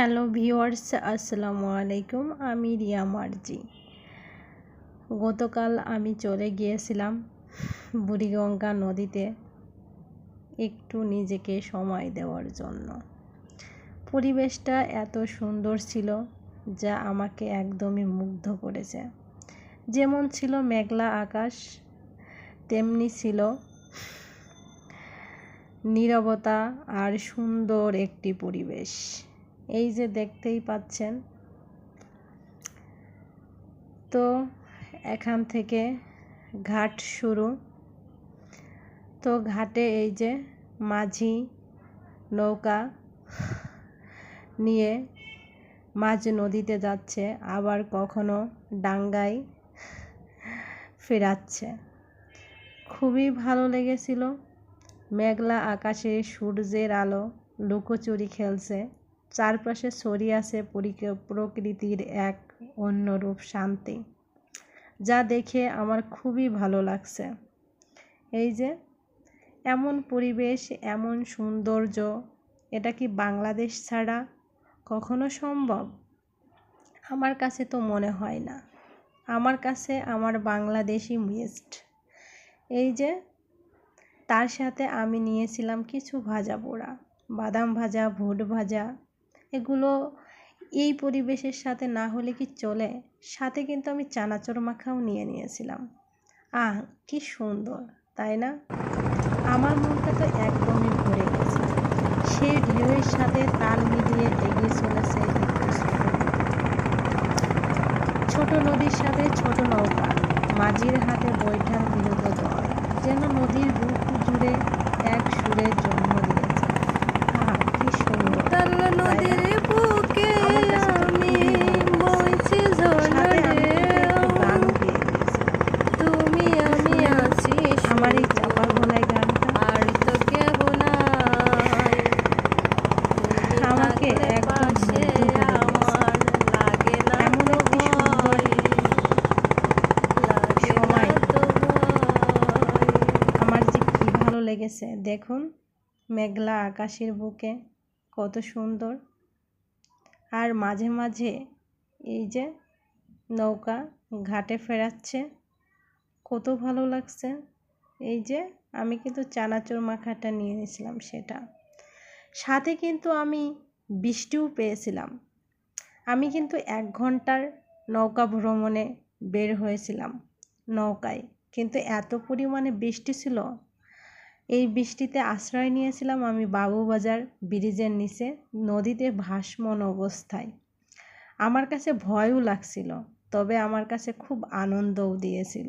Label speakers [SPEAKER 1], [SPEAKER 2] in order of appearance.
[SPEAKER 1] Hello viewers, আসসালামু আলাইকুম। আমি রিয়া মার্জি। গতকাল আমি চলে গিয়েছিলাম বুড়িগঙ্গা নদীতে একটু নিজেকে সময় দেওয়ার জন্য। পরিবেশটা এত সুন্দর ছিল যা আমাকে একদমই মুগ্ধ করেছে। যেমন ছিল মেঘলা আকাশ, তেমনি ছিল নীরবতা আর সুন্দর একটি পরিবেশ। এই যে দেখতেই পাচ্ছেন। তো এখান থেকে ঘাট শুরু। তো ঘাটে এই যে মাঝি নৌকা নিয়ে মাঝ নদীতে যাচ্ছে, আবার কখনো ডাঙ্গায় ফেরাচ্ছে। খুবই ভালো লেগেছিল। মেঘলা আকাশে সূর্যের আলো লুকোচুরি খেলছে। চারপাশে ছড়িয়ে আছে প্রকৃতির এক অন্যরূপ শান্তি, যা দেখে আমার খুবই ভালো লাগছে। এই যে, এমন পরিবেশ, এমন সৌন্দর্য, এটা কি বাংলাদেশ ছাড়া কখনো সম্ভব? আমার কাছে তো মনে হয় না। আমার কাছে আমার বাংলাদেশি বেস্ট এই যে, তার সাথে আমি নিয়েছিলাম কিছু ভাজা পোড়া, বাদাম ভাজা, ভুট ভাজা এগুলো এই পরিবেশের সাথে না হলে কি চলে? সাথে কিন্তু আমি চানাচুর মাখাও নিয়ে নিয়েছিলাম। আহ, কি সুন্দর, তাই না? আমার মনটা তো একদমই ভরে গেছে। সে ঢেউয়ের সাথে তাল মিলিয়ে এগিয়ে চলেছে ছোট নদীর সাথে ছোট নৌকা, মাঝির হাতে বৈঠার বিরুদ্ধ দল, যেন নদীর বুক জুড়ে এক সুরের জন্ম কি ভালো লেগেছে। দেখুন, মেঘলা আকাশের বুকে কত সুন্দর। আর মাঝে মাঝে এই যে নৌকা ঘাটে ফেরাচ্ছে, কত ভালো লাগছে। এই যে আমি কিন্তু চানাচুর মাখাটা নিয়ে নিয়েছিলাম সেটা। সাথে কিন্তু আমি বৃষ্টিও পেয়েছিলাম। আমি কিন্তু এক ঘণ্টার নৌকা ভ্রমণে বের হয়েছিলাম নৌকায়। কিন্তু এত পরিমাণে বৃষ্টি ছিল এই বৃষ্টিতে আশ্রয় নিয়েছিলাম আমি বাবুবাজার ব্রিজের নিচে নদীতে ভাসমান অবস্থায়। আমার কাছে ভয়ও লাগছিল, তবে আমার কাছে খুব আনন্দও দিয়েছিল।